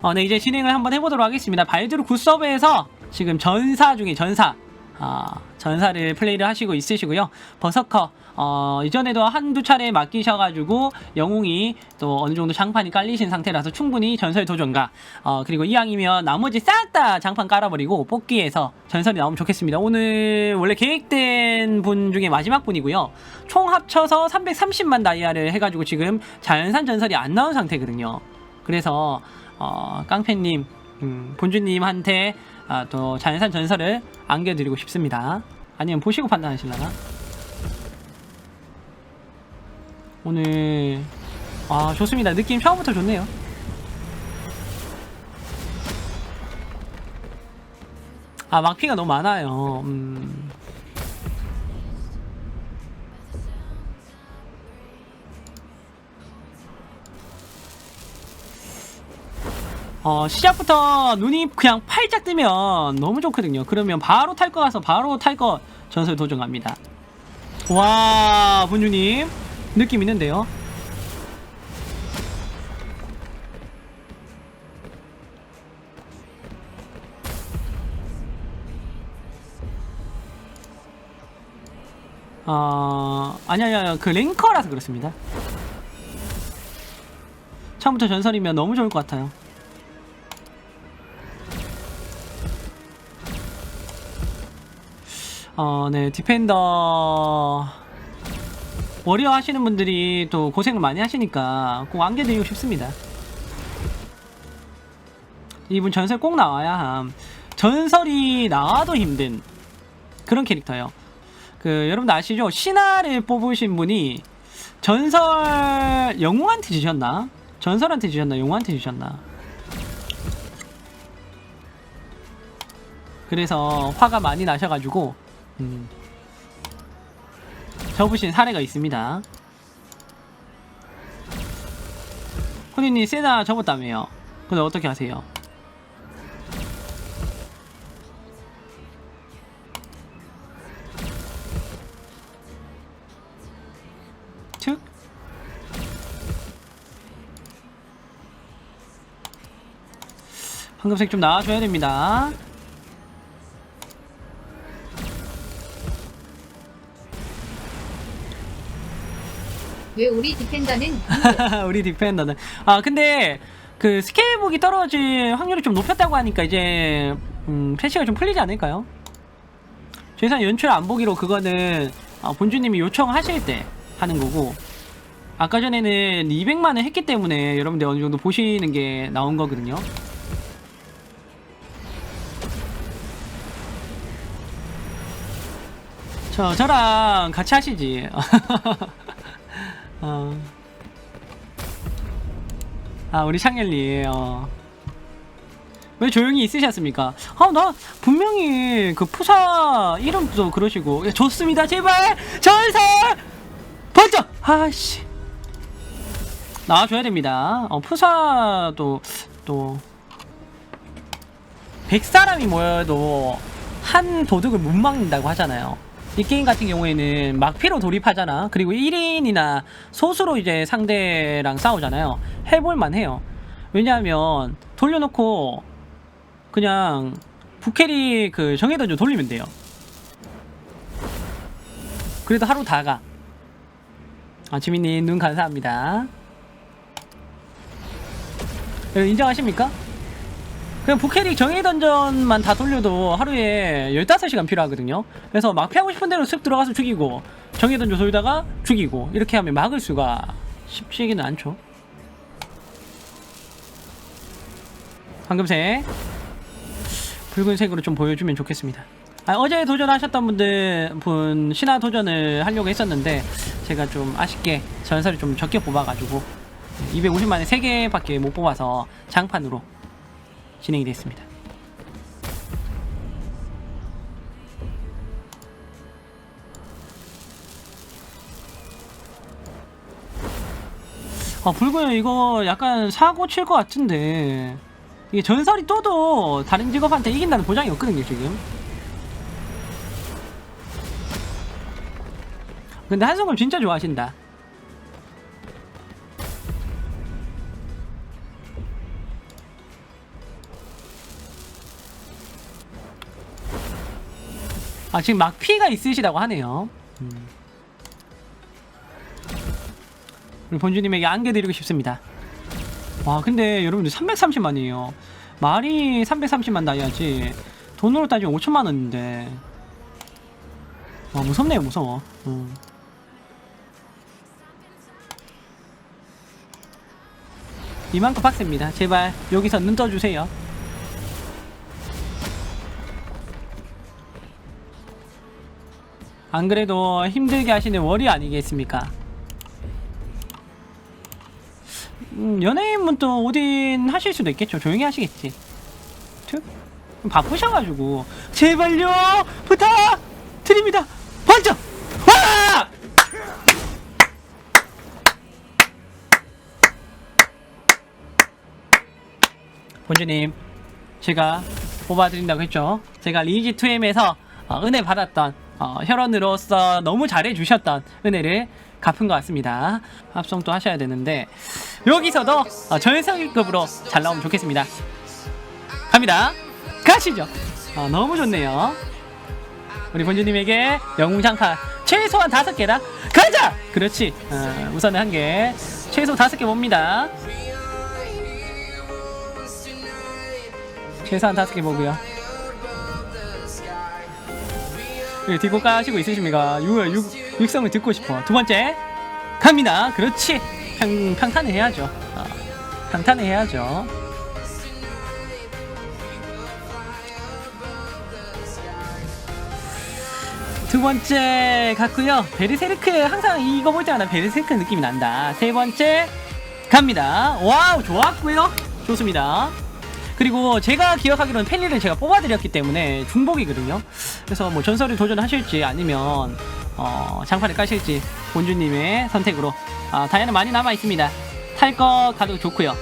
어, 네, 이제 진행을 한번 해보도록 하겠습니다. 발드루 굿서브에서 지금 전사 중에 전사, 아, 전사를 플레이를 하시고 있으시고요. 버서커, 어, 이전에도 한두 차례 맡기셔가지고 영웅이 또 어느 정도 장판이 깔리신 상태라서 충분히 전설 도전가, 어, 그리고 이왕이면 나머지 싹 다 장판 깔아버리고 뽑기에서 전설이 나오면 좋겠습니다. 오늘 원래 계획된 분 중에 마지막 분이고요. 총 합쳐서 330만 다이아를 해가지고 지금 자연산 전설이 안 나온 상태거든요. 그래서 어, 깡패님, 음, 본주님한테 아, 또 자연산 전설을 안겨드리고 싶습니다. 아니면 보시고 판단하실라나? 오늘 아 좋습니다. 느낌 처음부터 좋네요. 아 막피가 너무 많아요. 음. 어, 시작부터 눈이 그냥 팔짝 뜨면 너무 좋거든요. 그러면 바로 탈 거 가서 바로 탈 거 전설 도전 갑니다. 와, 본주님. 느낌 있는데요? 어, 아니, 아니, 아니, 그 랭커라서 그렇습니다. 처음부터 전설이면 너무 좋을 것 같아요. 어, 네, 디펜더 워리어 하시는 분들이 또 고생을 많이 하시니까 꼭 안겨드리고 싶습니다. 이분 전설 꼭 나와야 함. 전설이 나와도 힘든 그런 캐릭터예요. 그 여러분들 아시죠? 신화를 뽑으신 분이 전설 영웅한테 주셨나? 전설한테 주셨나? 영웅한테 주셨나? 그래서 화가 많이 나셔가지고 음, 접으신 사례가 있습니다. 혼인이 세다 접었다며요. 근데 어떻게 하세요? 툭 황금색 좀 나와줘야 됩니다. 왜 우리 디펜더는 우리 디펜더는 아 근데 그 스케일북이 떨어질 확률이 좀 높였다고 하니까 이제 음, 패시가 좀 풀리지 않을까요? 최소한 연출 안 보기로 그거는 아, 본주님이 요청하실 때 하는 거고 아까 전에는 200만을 했기 때문에 여러분들 어느 정도 보시는 게 나온 거거든요. 저 저랑 같이 하시지. 어. 아 우리 창렬님 어. 왜 조용히 있으셨습니까? 아 나 분명히 그 푸사 이름도 그러시고 야, 좋습니다 제발 전설 번쩍 아씨 나와줘야 됩니다 어 푸사도 또 100사람이 모여도 한 도둑을 못 막는다고 하잖아요 이 게임 같은 경우에는 막피로 돌입하잖아. 그리고 1인이나 소수로 이제 상대랑 싸우잖아요. 해볼만 해요. 왜냐하면 돌려놓고 그냥 부캐리 그 정해던져 돌리면 돼요. 그래도 하루 다 가. 아, 지민님 눈 감사합니다. 인정하십니까? 그냥 부캐릭 정의 던전만 다 돌려도 하루에 15시간 필요하거든요. 그래서 막 패고 싶은 대로 쓱 들어가서 죽이고 정의 던전 돌다가 죽이고 이렇게 하면 막을 수가 쉽지는 않죠. 황금색 붉은색으로 좀 보여주면 좋겠습니다. 아, 어제 도전하셨던 분들 분 신화 도전을 하려고 했었는데 제가 좀 아쉽게 전설을 좀 적게 뽑아가지고 250만에 3개밖에 못 뽑아서 장판으로 진행이 됐습니다. 아, 붉은 이거 약간 사고 칠 것 같은데 이게 전설이 떠도 다른 직업한테 이긴다는 보장이 없거든요 지금. 근데 한성을 진짜 좋아하신다. 아 지금 막 피가 있으시다고 하네요. 음. 우리 본주님에게 안겨드리고 싶습니다. 와 근데 여러분들 330만이에요. 말이 330만 나야지 돈으로 따지면 5천만 원인데 와 무섭네요 무서워. 음. 이만큼 빡셉니다. 제발 여기서 눈 떠주세요. 안 그래도 힘들게 하시는 월이 아니겠습니까? 음, 연예인분도 오딘 하실 수도 있겠죠. 조용히 하시겠지. 툭. 바쁘셔가지고 제발요 부탁 드립니다. 번쩍 와! 본주님 제가 뽑아드린다고 했죠. 제가 리지 2M에서 어, 은혜 받았던 어, 혈원으로서 너무 잘해주셨던 은혜를 갚은 것 같습니다. 합성도 하셔야 되는데 여기서도 어, 전성일급으로 잘 나오면 좋겠습니다. 갑니다. 가시죠. 어, 너무 좋네요. 우리 본주님에게 영웅장판 최소한 다섯 개다. 가자. 그렇지. 어, 우선은 한 개, 최소 다섯 개 봅니다. 최소한 다섯 개 보고요. 예, 뒷고 까시고 있으십니까? 육, 육, 육성을 듣고 싶어. 두 번째 갑니다. 그렇지. 평, 평탄을 해야죠. 어, 평탄을 해야죠. 두 번째 갔고요. 베르세르크 항상 이거 볼 때마다 베르세르크 느낌이 난다. 세 번째 갑니다. 와우 좋았고요. 좋습니다. 그리고 제가 기억하기로는 펠리를 제가 뽑아드렸기 때문에 중복이거든요. 그래서 뭐 전설을 도전하실지 아니면 어, 장판을 까실지 본주님의 선택으로 아, 다이아는 많이 남아 있습니다. 탈거 가도 좋고요.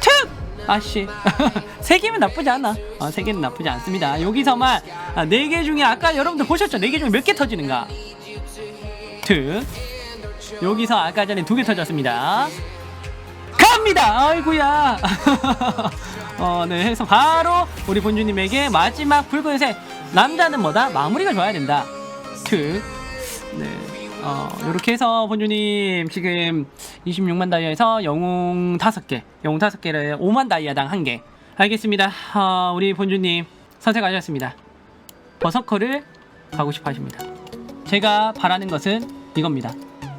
특! 아씨 세 개면 나쁘지 않아. 어, 세 개는 나쁘지 않습니다. 여기서만 아, 네개 중에 아까 여러분들 보셨죠? 네 개 중에 몇 개 터지는가? 특. 여기서 아까 전에 두 개 터졌습니다. 갑니다. 아이구야. 어, 네, 해서 바로 우리 본주님에게 마지막 붉은색 남자는 뭐다? 마무리가 좋아야 된다. 특. 네. 어, 요렇게 해서 본주님 지금 26만 다이아에서 영웅 5개, 영웅 5개를 5만 다이아당 1개. 알겠습니다. 어, 우리 본주님 선택하셨습니다. 버서커를 가고 싶어 하십니다. 제가 바라는 것은 이겁니다.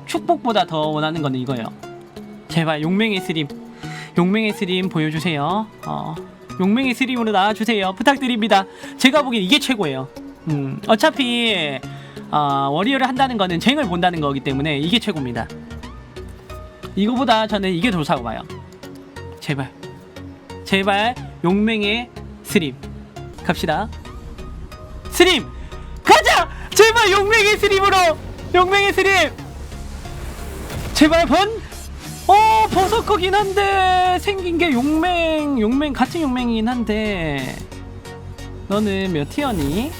축복보다 더 원하는 거는 이거예요. 제발 용맹의 스림 용맹의 스림 보여주세요. 어, 용맹의 스림으로 나와주세요. 부탁드립니다. 제가 보기엔 이게 최고예요. 음, 어차피 어, 워리어를 한다는 거는 쟁을 본다는 거기 때문에 이게 최고입니다. 이거보다 저는 이게 더 좋다고 봐요. 제발. 제발 용맹의 스림 갑시다. 스림 가자! 제발 용맹의 스림으로! 용맹의 스림 제발 번 어 버섯거긴 한데 생긴 게 용맹 용맹 같은 용맹이긴 한데. 너는 몇 티어니?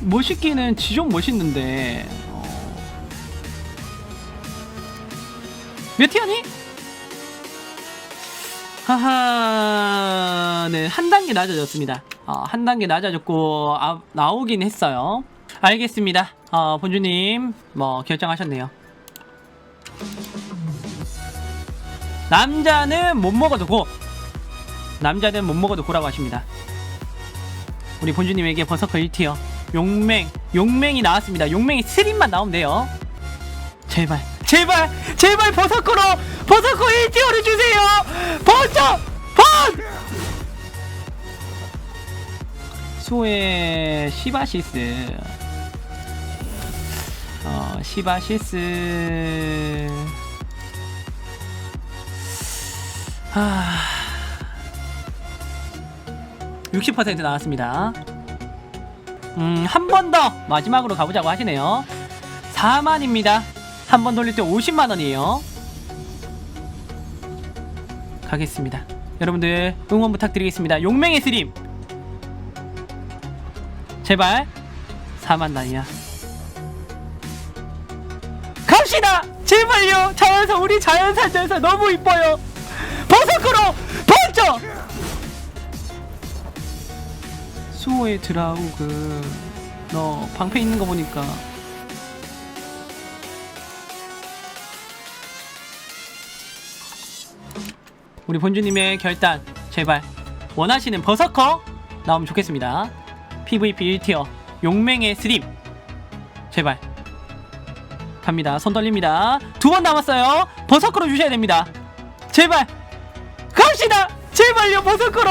멋있기는 지종 멋있는데. 어... 몇 티어니? 하하 네한 단계 낮아졌습니다. 어, 한 단계 낮아졌고 아, 나오긴 했어요. 알겠습니다. 어, 본주님 뭐 결정하셨네요 남자는 못 먹어도 고. 남자는 못 먹어도 고라고 하십니다. 우리 본주님에게 버서커 1티어. 용맹 용맹이 나왔습니다. 용맹이 스림만 나오면 돼요. 제발 제발 제발 버서커로 버서커 1티어를 주세요. 버터 번 수호의 시바시스. 어 시바시스 하... 60% 나왔습니다. 음, 한 번 더 마지막으로 가보자고 하시네요. 4만입니다. 한 번 돌릴 때 50만 원이에요. 가겠습니다. 여러분들 응원 부탁드리겠습니다. 용맹의 스림. 제발 4만 단이야. 갑시다. 제발요. 자연사 우리 자연사 자연사 너무 이뻐요. 버섯으로 번쩍 수호의 드라우그. 너 방패 있는 거 보니까. 우리 본주님의 결단 제발. 원하시는 버서커 나오면 좋겠습니다. PVP 1티어 용맹의 스림 제발. 갑니다. 손 떨립니다. 두 번 남았어요. 버서커로 주셔야 됩니다. 제발 갑시다 제발요 버서커로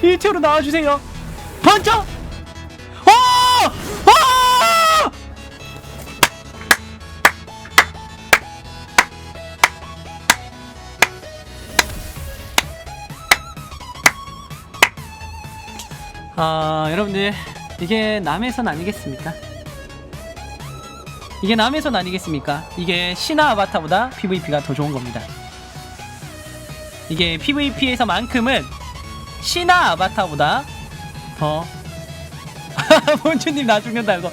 1티어로 나와주세요 번쩍! 아 여러분들 이게 남의 선 아니겠습니까? 이게 남의 선 아니겠습니까? 이게 신화 아바타보다 PVP가 더 좋은 겁니다. 이게 PVP에서만큼은 신화 아바타보다 더 본주님 나 죽는다 이거.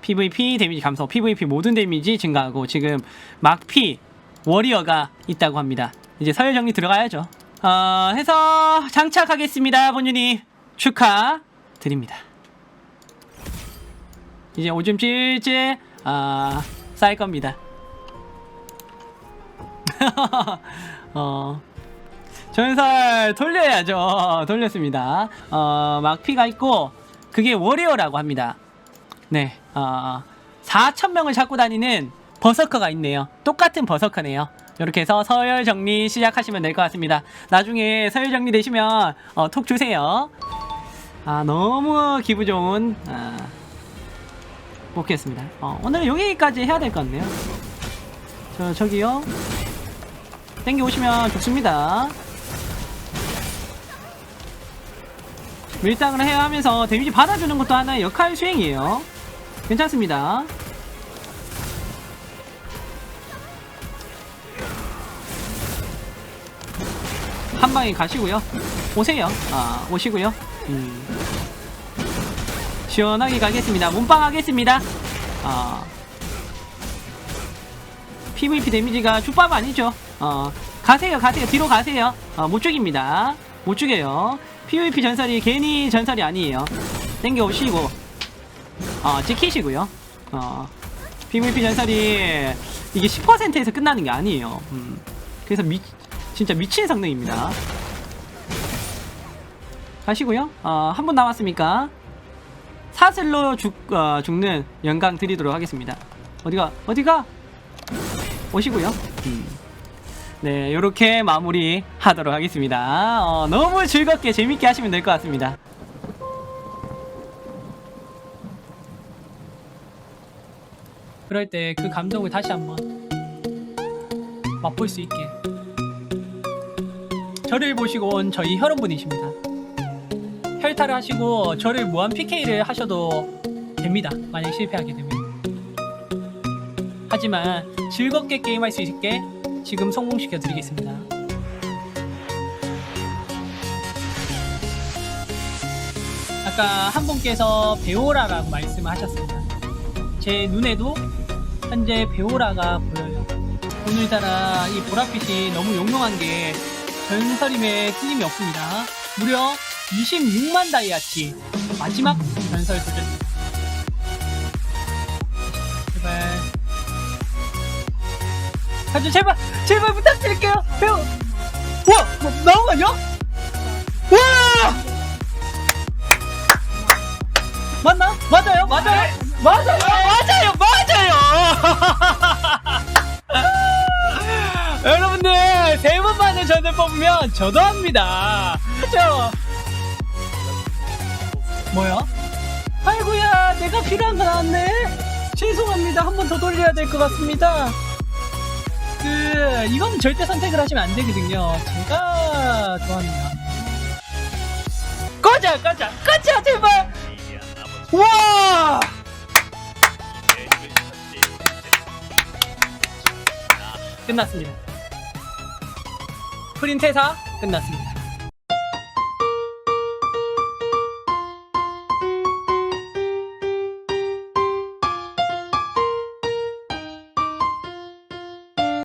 PVP 데미지 감소. PVP 모든 데미지 증가하고 지금 막피 워리어가 있다고 합니다. 이제 서열 정리 들어가야죠. 어, 해서 장착하겠습니다 본주님. 축하 드립니다. 이제 오줌 찔찔 아, 쌓일 겁니다. 어, 전설 돌려야죠. 돌렸습니다. 어, 막피가 있고 그게 워리어라고 합니다. 네, 어, 4천 명을 잡고 다니는 버서커가 있네요. 똑같은 버서커네요. 이렇게 해서 서열 정리 시작하시면 될 것 같습니다. 나중에 서열 정리 되시면 어, 톡 주세요. 아 너무 기분 좋은 아, 뽑겠습니다. 어, 오늘 여기까지 해야 될 것 같네요. 저 저기요. 땡겨 오시면 좋습니다. 밀당을 해야 하면서 데미지 받아주는 것도 하나의 역할 수행이에요. 괜찮습니다. 한 방에 가시고요. 오세요. 아, 오시고요. 음. 시원하게 가겠습니다. 문빵 하겠습니다. 아. PVP 데미지가 쭈밥 아니죠. 어, 가세요, 가세요. 뒤로 가세요. 어, 못 죽입니다. 못 죽여요. PVP 전설이 괜히 전설이 아니에요. 땡겨 오시고, 어, 지키시고요. 어, PVP 전설이 이게 10%에서 끝나는 게 아니에요. 음, 그래서 미, 진짜 미친 성능입니다. 가시고요. 어, 한 분 남았습니까? 사슬로 죽, 어, 죽는 영광 드리도록 하겠습니다. 어디가, 어디가? 오시고요. 음. 네, 이렇게 마무리 하도록 하겠습니다. 어, 너무 즐겁게 재밌게 하시면 될 것 같습니다. 그럴 때 그 감동을 다시 한번 맛볼 수 있게 저를 보시고 온 저희 혈원분이십니다. 혈탈을 하시고 저를 무한 PK를 하셔도 됩니다. 만약 실패하게 되면. 하지만 즐겁게 게임할 수 있게 지금 성공시켜 드리겠습니다. 아까 한 분께서 베오라라고 말씀을 하셨습니다. 제 눈에도 현재 베오라가 보여요. 오늘따라 이 보랏빛이 너무 용맹한 게 전설임에 틀림이 없습니다. 무려 26만 다이아치 마지막 전설 도전 가죠 제발 제발 부탁드릴게요. 배우 와 뭐, 나온 거 아니야? 와! 맞나? 맞아요? 맞아요. 맞아요. 맞아요 맞아요. 여러분들 세 번 만에 전을 뽑으면 저도 합니다. 그죠? 뭐야? 아이고야 내가 필요한 거 나왔네 죄송합니다. 한 번 더 돌려야 될 것 같습니다 그 이건 절대 선택을 하시면 안 되거든요. 제가 좋아합니다. 꺼져, 꺼져, 꺼져, 제발. 와. 끝났습니다. 프린트사 끝났습니다.